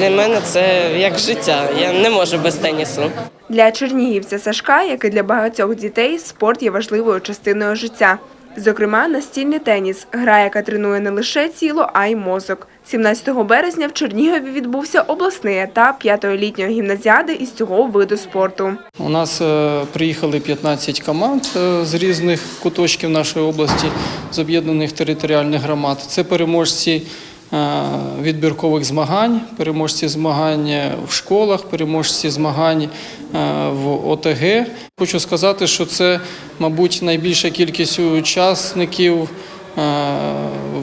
Для мене це як життя. Я не можу без тенісу. Для чернігівця Сашка, як і для багатьох дітей, спорт є важливою частиною життя. Зокрема, настільний теніс – гра, яка тренує не лише тіло, а й мозок. 17 березня в Чернігові відбувся обласний етап п'ятої літньої гімназіади із цього виду спорту. У нас е, приїхали 15 команд е, з різних куточків нашої області, з об'єднаних територіальних громад. Це переможці відбіркових змагань, переможці змагань в школах, переможці змагань е, в ОТГ. Хочу сказати, що це, мабуть, найбільша кількість учасників. е,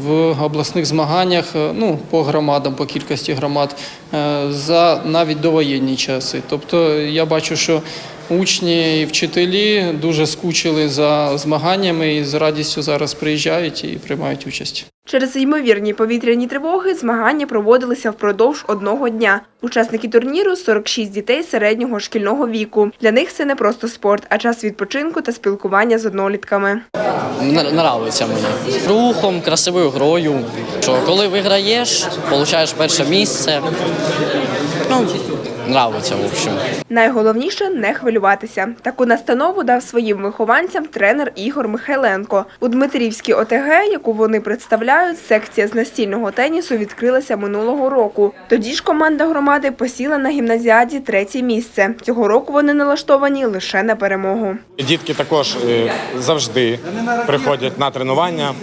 В обласних змаганнях, е, ну по громадам, по кількості громад е, за навіть довоєнні часи. Тобто я бачу, що учні і вчителі дуже скучили за змаганнями і з радістю зараз приїжджають і приймають участь. Через ймовірні повітряні тривоги змагання проводилися впродовж одного дня. Учасники турніру – 46 дітей середнього шкільного віку. Для них це не просто спорт, а час відпочинку та спілкування з однолітками. Нравиться мені. Рухом, красивою грою. Що коли виграєш, получаєш перше місце. Ну, нравиться, в общем. Найголовніше – не хвилюватися. Таку настанову дав своїм вихованцям тренер Ігор Михайленко. У Дмитрівській ОТГ, яку вони представляють, секція з настільного тенісу відкрилася минулого року. Тоді ж команда громади посіла на гімназіаді третє місце. Цього року вони налаштовані лише на перемогу. Дітки також е, завжди приходять на тренування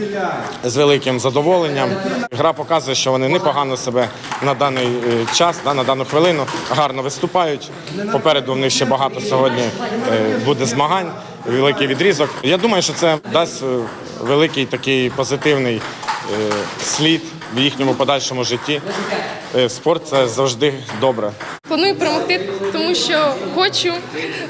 з великим задоволенням. Гра показує, що вони непогано себе на даний е, час, на дану хвилину гарно виступають. Попереду в них ще багато сьогодні е, буде змагань, великий відрізок. Я думаю, що це дасть е, великий такий позитивний е, слід в їхньому подальшому житті. Спорт це завжди добре. Планую перемогти, тому що хочу.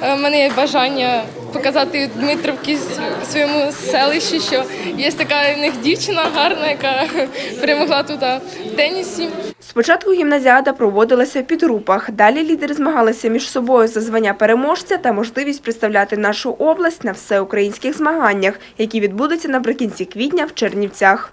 У мене є бажання показати Дмитровки с- своєму селищі, що є така в них дівчина гарна, яка перемогла тут в тенісі. Спочатку гімназіада проводилася під групах. Далі лідери змагалися між собою за звання переможця та можливість представляти нашу область на всеукраїнських змаганнях, які відбудуться наприкінці квітня в Чернівцях.